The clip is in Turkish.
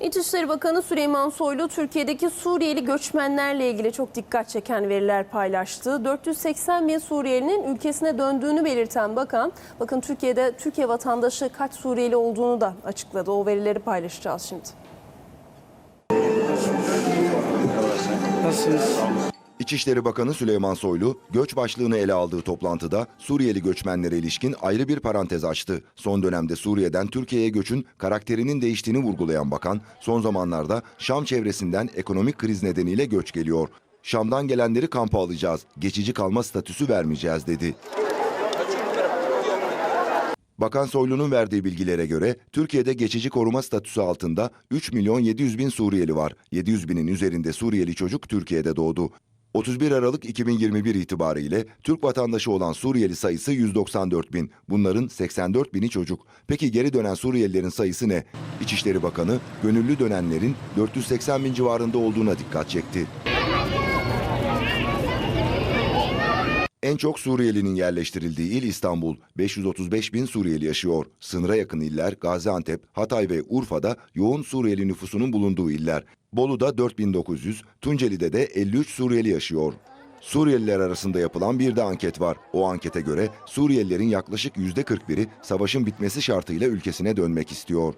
İçişleri Bakanı Süleyman Soylu Türkiye'deki Suriyeli göçmenlerle ilgili çok dikkat çeken veriler paylaştı. 480 bin Suriyelinin ülkesine döndüğünü belirten bakan, bakın Türkiye'de Türkiye vatandaşı kaç Suriyeli olduğunu da açıkladı. O verileri paylaşacağız şimdi. Nasılsınız? İçişleri Bakanı Süleyman Soylu, göç başlığını ele aldığı toplantıda Suriyeli göçmenlere ilişkin ayrı bir parantez açtı. Son dönemde Suriye'den Türkiye'ye göçün karakterinin değiştiğini vurgulayan bakan, son zamanlarda Şam çevresinden ekonomik kriz nedeniyle göç geliyor. Şam'dan gelenleri kampa alacağız, geçici kalma statüsü vermeyeceğiz dedi. Bakan Soylu'nun verdiği bilgilere göre Türkiye'de geçici koruma statüsü altında 3 milyon 700 bin Suriyeli var. 700 binin üzerinde Suriyeli çocuk Türkiye'de doğdu. 31 Aralık 2021 itibariyle Türk vatandaşı olan Suriyeli sayısı 194 bin. Bunların 84 bini çocuk. Peki geri dönen Suriyelilerin sayısı ne? İçişleri Bakanı gönüllü dönenlerin 480 bin civarında olduğuna dikkat çekti. En çok Suriyelinin yerleştirildiği il İstanbul. 535 bin Suriyeli yaşıyor. Sınıra yakın iller Gaziantep, Hatay ve Urfa'da yoğun Suriyeli nüfusunun bulunduğu iller. Bolu'da 4900, Tunceli'de de 53 Suriyeli yaşıyor. Suriyeliler arasında yapılan bir de anket var. O ankete göre Suriyelilerin yaklaşık %41'i savaşın bitmesi şartıyla ülkesine dönmek istiyor.